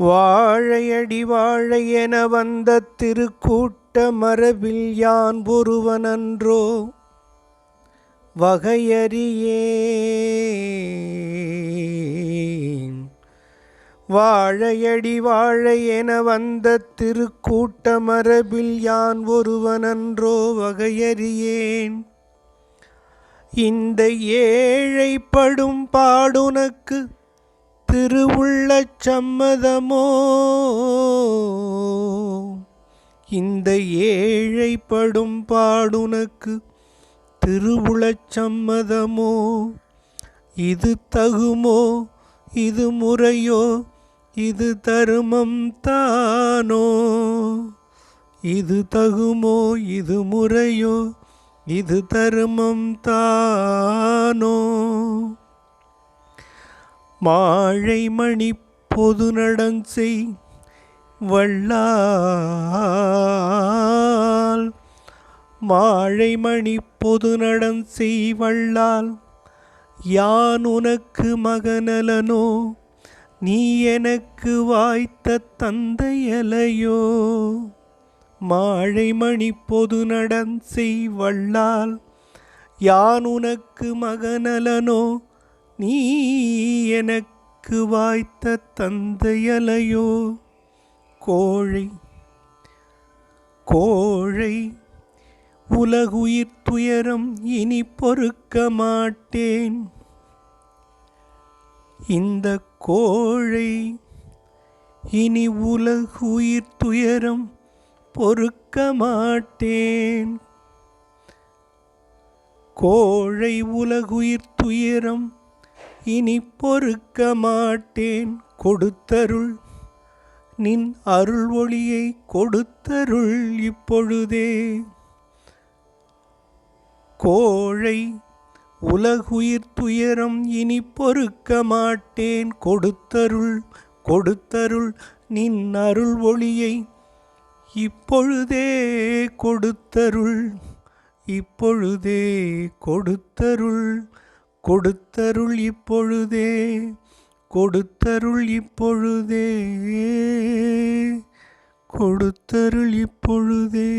வாழையடி வாழை என வந்த திருக்கூட்ட மரபில் யான் ஒருவனன்றோ? வகையறியேன். வாழையடி வாழை என வந்த திருக்கூட்ட மரபில் யான் ஒருவனன்றோ? வகையறியேன். இந்த ஏழைப்படும் பாடுனக்கு திருவுள்ளச் சம்மதமோ? இந்த ஏழைப்படும் பாடுனக்கு திருவுளச் சம்மதமோ? இது தகுமோ? இது முறையோ? இது தருமம் தானோ? இது தகுமோ? இது முறையோ? இது தருமம் தானோ? மாழை மணி பொது நடஞ்செய் வள்ளால் மாழை மணி பொது நடஞ்செய் வள்ளால் யான் உனக்கு மகனலனோ நீ எனக்கு வாய்த்த தந்தையலையோ. மாழை மணி பொது நடன் செய்வள்ளால் யான் உனக்கு மகனலனோ நீ எனக்கு வாய்த்த தந்தையலையோ? கோழை கோழை உலகுயிர் துயரம் இனி பொறுக்க மாட்டேன். இந்த கோழை இனி உலகுயிர் துயரம் பொறுக்க மாட்டேன். கோழை உலகுயிர் துயரம் இனி பொறுக்க மாட்டேன். கொடுத்தருள். நின் அருள் ஒளியை கொடுத்தருள் இப்பொழுதே. கோழை உலகுயிர் துயரம் இனி பொறுக்க மாட்டேன். கொடுத்தருள். கொடுத்தருள். நின் அருள் ஒளியை இப்பொழுதே கொடுத்தருள். இப்பொழுதே கொடுத்தருள். கொடுத்தருள் இப்பொழுதே கொடுத்தருள் இப்பொழுதே கொடுத்தருள் இப்பொழுதே.